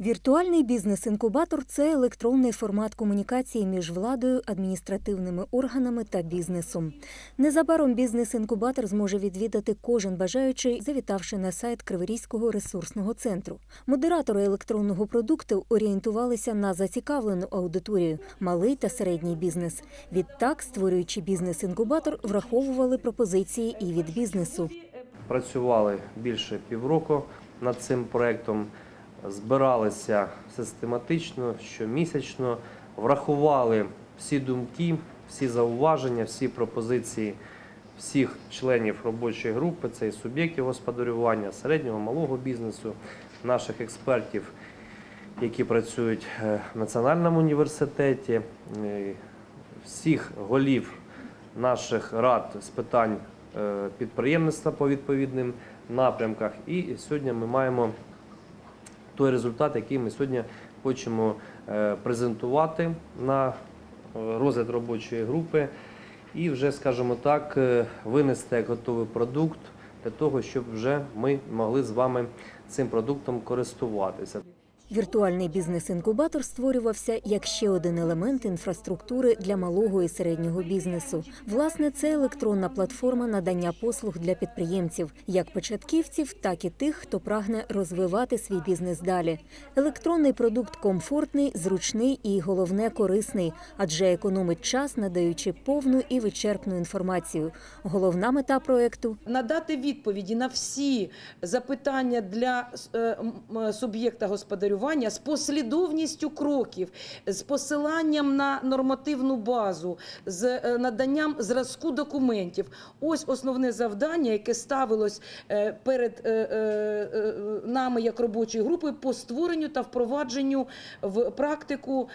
Віртуальний бізнес-інкубатор це електронний формат комунікації між владою, адміністративними органами та бізнесом. Незабаром бізнес-інкубатор зможе відвідати кожен бажаючий, завітавши на сайт Криворізького ресурсного центру. Модератори електронного продукту орієнтувалися на зацікавлену аудиторію малий та середній бізнес. Відтак, створюючи бізнес-інкубатор, враховували пропозиції і від бізнесу. Працювали більше півроку над цим проектом, збиралися систематично, щомісячно, врахували всі думки, всі зауваження, всі пропозиції всіх членів робочої групи, це і суб'єктів господарювання, середнього, малого бізнесу, наших експертів, які працюють е, в Національному університеті, е, всіх голів наших рад з питань е, підприємництва по відповідним напрямках. І сьогодні ми маємо той результат, який ми сьогодні хочемо е, презентувати на е, розгляд робочої групи і вже, скажімо так, е, винести як готовий продукт для того, щоб вже ми могли з вами цим продуктом користуватися. Віртуальний бізнес-інкубатор створювався як ще один елемент інфраструктури для малого і середнього бізнесу. Власне, це електронна платформа надання послуг для підприємців, як початківців, так і тих, хто прагне розвивати свій бізнес далі. Електронний продукт комфортний, зручний і головне корисний, адже економить час, надаючи повну і вичерпну інформацію. Головна мета проекту надати відповіді на всі запитання для е, суб'єкта господарювання з послідовністю кроків, з посиланням на нормативну базу, з е, наданням зразку документів. Ось основне завдання, яке ставилось е, перед е, нами як робочою групою по створенню та впровадженню в практику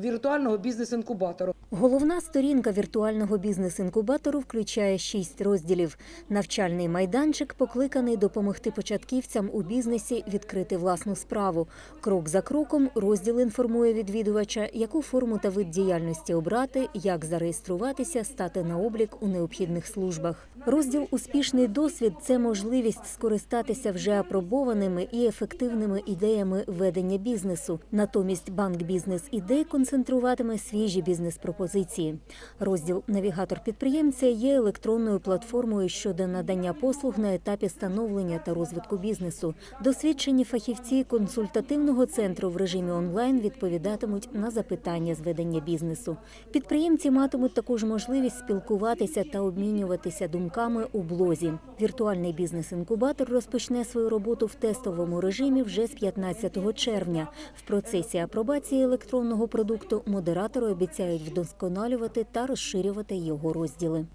віртуального бізнес-інкубатору. Головна сторінка віртуального бізнес-інкубатору включає шість розділів. Навчальний майданчик покликаний допомогти початківцям у бізнесі відкрити власну справу. Крок за кроком розділ інформує відвідувача, яку форму та вид діяльності обрати, як зареєструватися, стати на облік у необхідних службах. Розділ Успішний досвід це можливість скористатися вже апробованими і ефективними ідеями ведення бізнесу. Натомість банк бізнес ідей концентруватиме свіжі бізнес-пропозиції. Розділ Навігатор підприємця є електронною платформою щодо надання послуг на етапі становлення та розвитку бізнесу. Досвідчені фахівці консультативного центру в режимі онлайн відповідатимуть на запитання з ведення бізнесу. Підприємці матимуть також можливість спілкуватися та обмінюватися думками у блозі. Віртуальний бізнес-інкубатор розпочне свою роботу в тестовому режимі вже з 15 червня. В процесі апробації електронного продукту модератори обіцяють вдосконалювати та розширювати його розділи.